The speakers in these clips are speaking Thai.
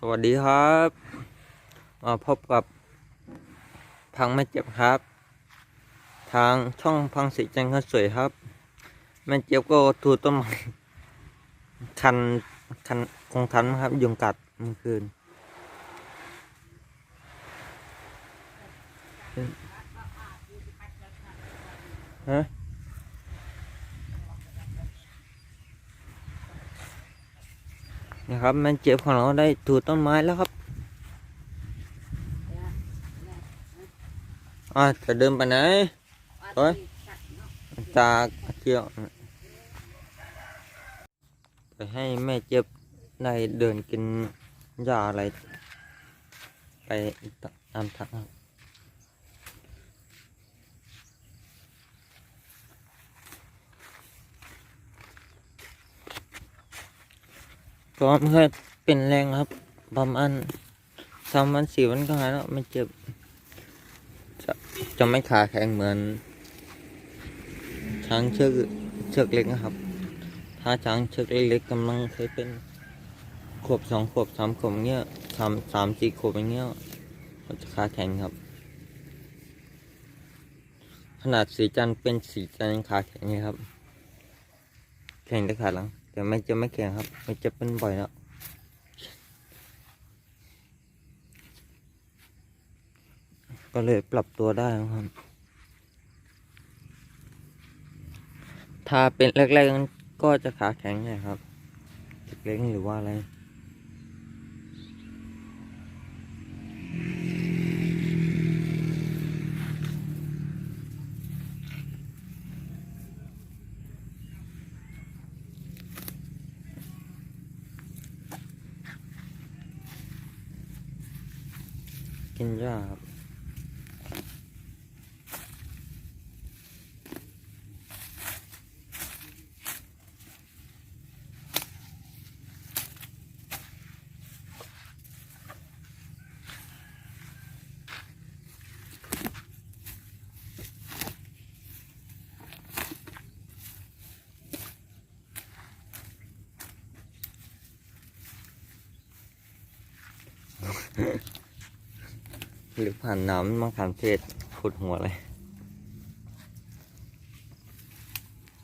สวัสดีครับมาพบกับพังไม่เจ็บครับ ทางช่องพังสีจันทร์คสวยครับแม่เจ็บก็ถูต้นไม้คันคันคงทันครับยุงกัดเมื่อคืนฮะ นี่ครับแม่เจ็บของเราได้ถูต้นไม้แล้วครับอ่าจะเดินไปไหนเฮ้ยจากเที่ยวไปให้แม่เจ็บได้เดินกินหญ้าอะไรไปตามทาง ครับก็เพื่อเป็นแรงครับประมาณสามวันสี่วันก็หายแล้วไม่เจ็บจะจะไม่ขาแข็งเหมือน ช้างเชือกเชือกเล็กนะครับ ถ้าช้างเชือกเล็กๆกำลังเคยเป็นขวบสองขวบสามขวบเงี้ยสามสามสี่ขวบอย่างเงี้ยมันจะขาแข็งครับ ขนาดสีจันเป็นสีจันขาแข็งเลยครับ แข็งแต่ขาหลัง แต่ไม่จะไม่แข็งครับไม่จะเป็นบ่อยแล้วก็เลยปรับตัวได้ครับ ถ้าเป็นแรกๆก็จะขาแข็งนะครับเล็กๆหรือว่าอะไร กินหญ้าครับ หรือผ่านน้ำมะขามเทศขุดหัวเลย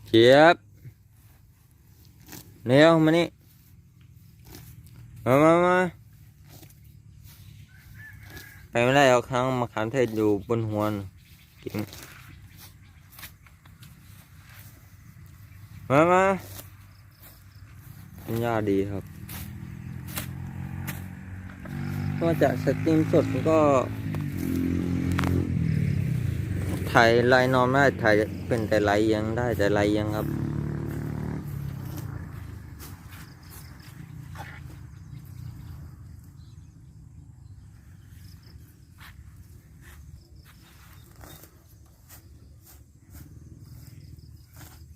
เจี๊ยบเร็วมานี่ มามามาไปไม่ได้เอาครั้งมะขามเทศอยู่บนหัวนกินมามาเป็นยาดีครับ ก็จะสตรีมสดก็ ถ่ายไลน์นอนไม่ได้ถ่ายเป็นแต่ไลน์ยังได้แต่ไลน์ยังครับ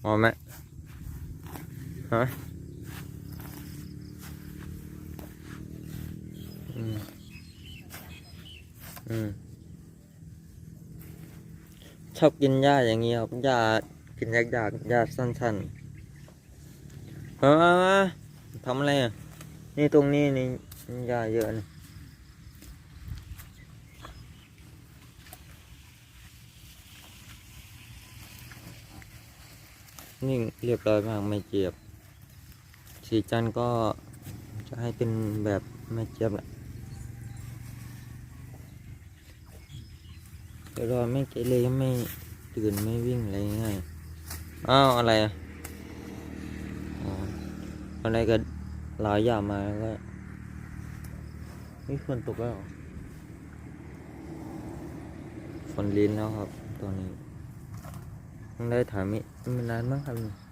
พอไหมฮะอืมอืม ชอบกินหญ้าอย่างนี้ครับหญ้ากินยากๆหญ้าสั้นๆมามามาทำอะไรอะนี่ตรงนี้นี่หญ้าเยอะนะนี่เรียบร้อยมากไม่เจียบสีจันทร์ก็จะให้เป็นแบบไม่เจียบแหละ เดี๋ยวรอไม่เกเรไม่ตื่นไม่วิ่งอะไรง่ายอ้าวอะไรอะอ๋ออะไรก็หลายอย่างมาแล้วก็นี่ฝนตกแล้วเหรอฝนลินแล้วครับตอนนี้ต้งได้ถ่ายไม่ไม่นานมั้งครับ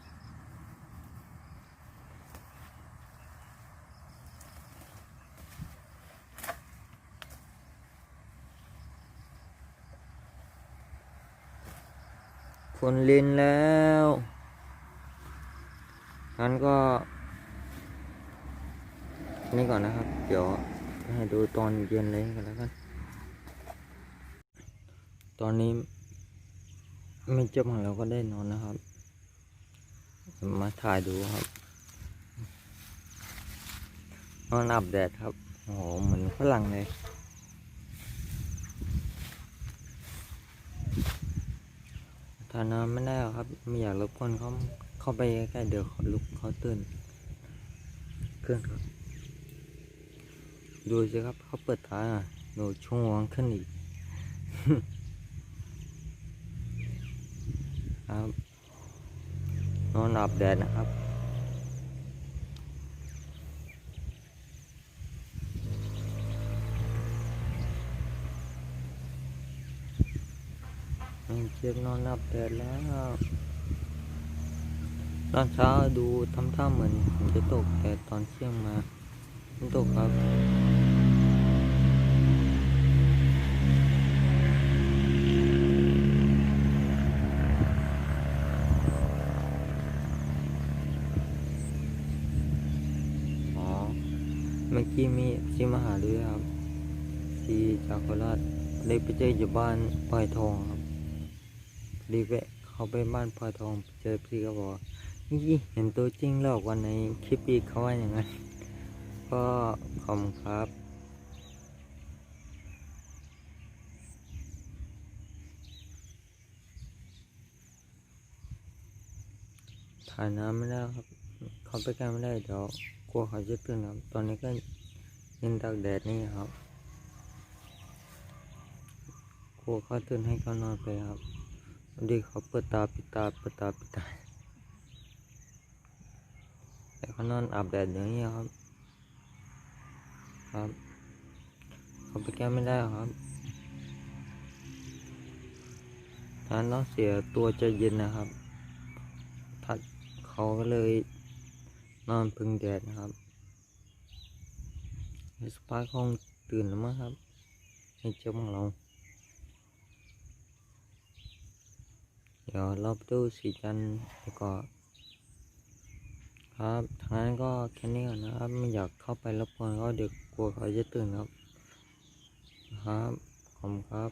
นี่ฝนลินแล้วงั้นก็นี่ก่อนนะครับ เดี๋ยวให้ดูตอนเย็นเลยกันแล้วกัน ตอนนี้ไม่เจ็บของเราก็ได้นอนนะครับ มาถ่ายดูครับ นอนอาบแดดครับ โอ้โห เหมือนฝรั่งเลย ทานน้ำไม่ได้หรอกครับ ไม่อยากรบกวนเขาเข้าไปใกล้เดี๋ยวลุกเขาตื่นขึ้นครับ ดูสิครับเขาเปิดตาอะดูช่วงวงขึ้นอีกครับนอนอาบแดดนะครับ อืมเจ็บนอนนับแดดแล้วตอนเช้าดูทำท่าเหมือนฝนจะตกแต่ตอนเที่ยงมาไม่ตกครับอ๋อเมื่อกี้มีซีมาหาด้วยครับซีจากโคราชเลยไปเจออยู่บ้านปลายทองครับ รีบแวะเขาไปบ้านพลอยทองเจอพี่ก็บอกนี่เห็นตัวจริงแล้ววันในคลิปอีกเขาว่าอย่างนั้นก็ขอบครับถ่ายน้ำไม่ได้ครับเขาไปกล้ไม่ได้เดี๋ยวกลัวเขาจะตื่นครับตอนนี้ก็ยินตากแดดนี่ครับกลัวเขาตื่นให้เขานอนไปครับ ดีเขาเปิดตาปิดตาเปิดตาปิดตาแต่เขานอนอาบแดดอย่างนี้ครับ ครับเขาไปแก้ไม่ได้ครับทานน้องเสียตัวใจเย็นนะครับทัดเขาก็เลยนอนพึ่งแดดนะครับสปาคงตื่นแล้วมั้งครับให้เจ้าของเรา ดี๋ยวเราไปดูสีจันทร์แล้วก็ครับทางนั้นก็แค่นี้ก่อนนะครับ ไม่อยากเข้าไปรบกวนเขาเดี๋ยวกลัวเขาจะตื่นครับ ครับขอบครับ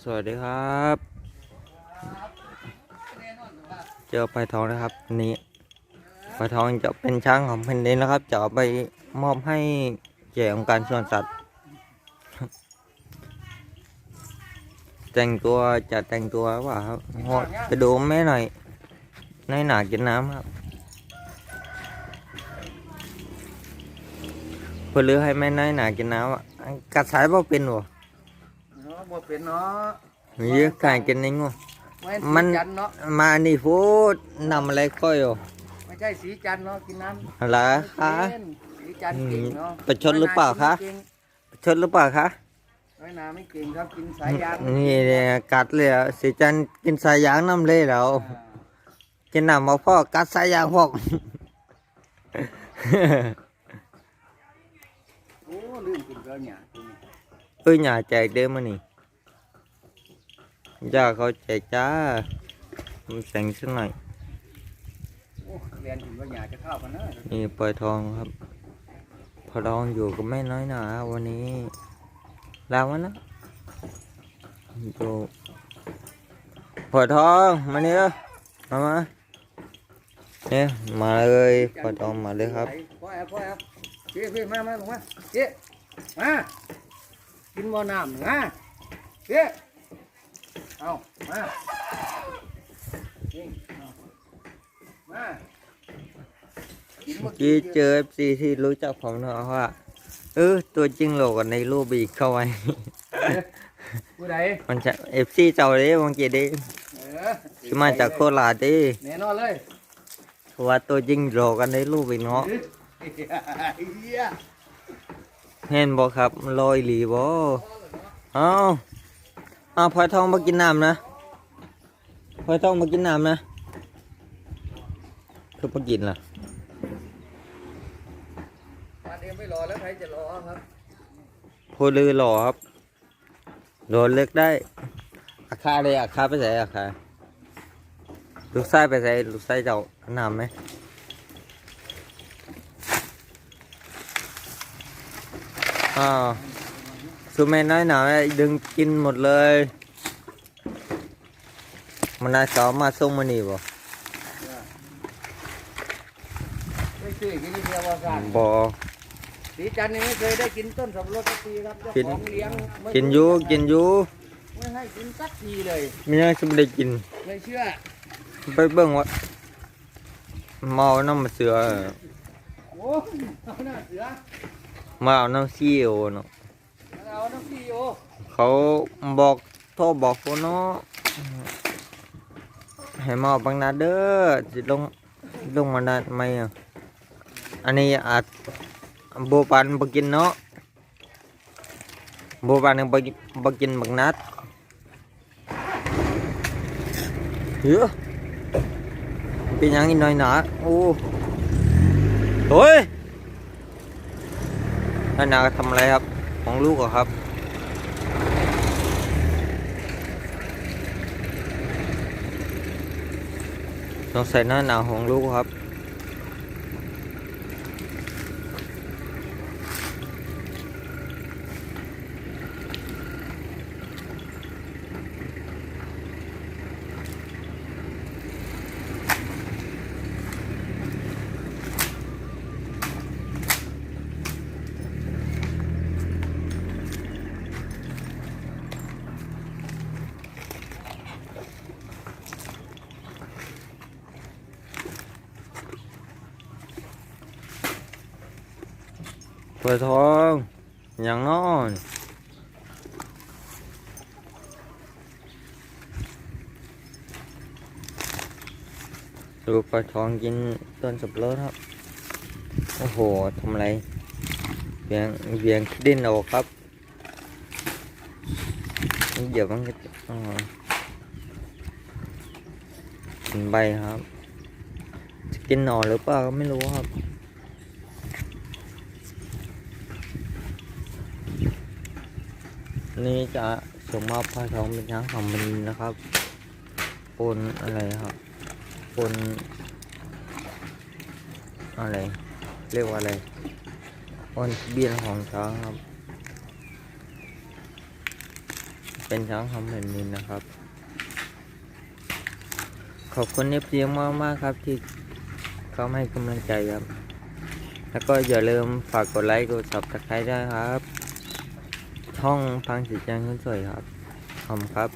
สวัสดีครับ เจอไปทองนะครับวันนี้ปทองจะเป็นช้างของแผ่นดินนะครับ จะเอาไปมอบให้แก่องค์การสวนสัตว์ แต่งตัวจะแต่งตัวหรือเปล่าครับโหไปดูแม่หน่อยในหนากินน้ำครับเพื่อลือให้แม่น้อยหนากินน้ำอะกัดสายบ่เป็นบ่เนาะบ่เป็นเนาะมีเยอะการกินนี่งูไม่มัสีนจันทร์เนาะมานี่พูดนำอะไรค่อยอะไม่ใช่สีจันทร์เนาะกินน้ำอะไรคะไม่เป็นสีจันทร์เก่งเนาะประชดหรือเปล่าคะน้อยชดหรือเปล่าคะ น้อยนาไม่เก่งครับกินสายยางนี่เนี่ยกัดเลยอะสีจันทร์กินสายยางน้ำเลยแล้วอ่ากินน้ำมาพ่อกัดสายยางพอกโอ้ลืมกินแล้วเนี่ยตัวนี้เอ้ยอย่าแจกเด้อมานี่ย่าเขาแจกจ้ามีแสงสักหน่อยโอ้เรียนถึงว่าอยากจะเข้ากันเนอะนี่ปล่อยทองครับ พอทองอยู่กับแม่น้อยหนาวันนี้ ลาวันนะดูปล่อยทองมาเนี่ยมามาเนี่ยมาเลยปล่อยทองมาเลยครับพ่อแอบพ่อแอบพี่พี่มามาลงมาพี่มากินบ่อน้ำนะพี่เอามานี่เอามาเมื่อกี้เจอ FC ที่รู้จักผมเนาะว่า เออ ตัวจริงโหลกันในรูปอีกเข้าไว้ ผู้ใดมันจะ FC เจ้าเด้บางทีเด้เออที่มาจากโคราชเด้แน่นอนเลยเพราะว่าตัวจริงโหลกันในรูปอีกเนาะเฮียเห็นบ่ครับลอยหลีบ่เอ้าเอ้าวพลอยทองมากินน้ำนะพลอยทองมากินน้ำนะคือมากินล่ะวั นเองไม่รอแล้วใครจะรอครับพูดลือหล่อครับโดนเลือกได้อาคาเลยอาคาไปใส่อาคาลูกไส้ไปใส่ลูกไส้เจ้าเอาน้ำไหมอ้าวสุเมนน้อยหนาดึงกินหมดเลยมันน่าจะเอามาส่งมานี่บ่ไม่ซื้อกินนี่เดียวว่ากันบอ สีจันทร์นี่ไม่เคยได้กินต้นสับปะรดสักทีครับเจ้ากิน ของเลี้ยงไม่กินอยู่กินอยู่ไม่ให้กินสักทีเลยไม่น่าจะไม่ได้กิน ไม่เชื่อไปเบิ่งว่าเมาน้ำมาเสือ โอ้ยเอาหน้าเสือมาเอาน้ำซีโอเนาะเอาน้ำซีโอเขาบอกโทรบอกคนเนาะให้มาเอาบางนาเด้อสิลงลงมาได้ไหมอะอันนี้อาจ โบปันบกินเนาะโบปันยังบกินบ่กินบางนัดเฮ้ยเป็นยังอีกหน่อยหนาโอ้โอ้ยนั่นนาทำอะไรครับของลูกเหรอครับต้องใส่หน้าหนาวของลูกครับ เปิดทองอย่างน้อนดูปลาทองกินต้นสับปะรดครับ โอ้โหทำอะไรเบียงเบียงดิ้นออกครับนี่เดี๋ยวมันก็อ๋อกินใบครับ จะกินหน่อหรือเปล่าก็ไม่รู้ครับ นี่จะส่งมอบผ้าทองเป็นช้างของมันนะครับปนอะไรครับปนอะไร เรียกว่าอะไรปนเบียนของช้างครับ เป็นช้างของแผ่นดินนะครับ ขอบคุณเอฟซีมากมากๆครับที่เขาให้กำลังใจครับ แล้วก็อย่าลืมฝากกดไลค์กดซับสไครต์ด้วยครับ ช่องทางสีแจ้งคนสวยครับ ขอบคุณครับ